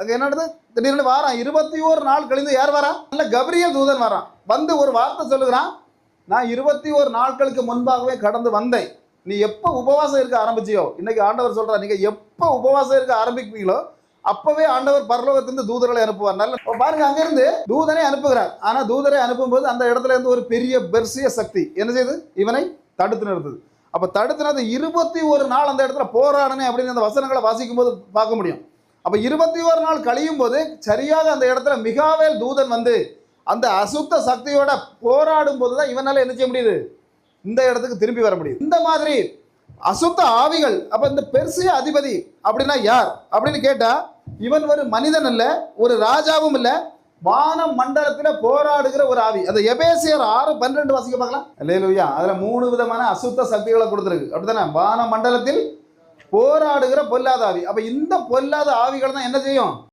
அது என்னது திடீர்னு வாரான். இருபத்தி ஒரு நாள் கழிந்து யார் வரா? நல்ல கபிரியல் தூதன் வரான். வந்து ஒரு வார்த்தை சொல்லுகிறான். நான் இருபத்தி ஒரு நாட்களுக்கு முன்பாகவே கடந்து வந்தேன். நீ எப்போ உபவாசம் இருக்க ஆரம்பிச்சியோ? இன்னைக்கு ஆண்டவர் சொல்கிறார் நீங்க எப்போ உபவாசம் இருக்க ஆரம்பிப்பீங்களோ அப்பவே ஆண்டவர் பரலோகத்திலிருந்து தூதர்களை அனுப்புவார். நல்ல பாருங்க அங்கிருந்து தூதனை அனுப்புகிறார். ஆனா தூதரை அனுப்பும்போது அந்த இடத்துல இருந்து ஒரு பெரிய பெர்சிய சக்தி. என்ன செய்யுது? இவனை தடுத்து நிறுத்துது. அப்ப தடுத்துனது இருபத்தி ஒரு நாள் அந்த இடத்துல போராடனே அப்படின்னு அந்த வசனங்களை வாசிக்கும் போது பார்க்க முடியும். அப்போ இருபத்தி ஒரு நாள் கழியும் போது சரியாக அந்த இடத்துல மிகாவேல் தூதன் வந்து அந்த அசுத்த சக்தியோட போராடும் போது தான் இவனால் என்ன செய்ய முடியுது? இந்த இடத்துக்கு திரும்பி வர முடியுது. இந்த மாதிரி அசுத்த ஆவிகள் அப்போ இந்த பெருசிய அதிபதி அப்படின்னா யார்? அப்படின்னு கேட்டால் இவன் ஒரு மனிதன் அல்ல ஒரு ராஜாவும் இல்லை வான மண்டலத்தில் போராடுகிற ஒரு ஆவி. அந்த எபேசியர் ஆறு பன்னிரெண்டு வாசிக்க பார்க்கலாம். இல்லையா அதில் மூணு விதமான அசுத்த சக்திகளை கொடுத்துருக்கு. அப்படித்தானே? வான மண்டலத்தில் போராடுகிற பொல்லாத ஆவி. அப்ப இந்த பொல்லாத ஆவிகள் தான் என்ன செய்யும்?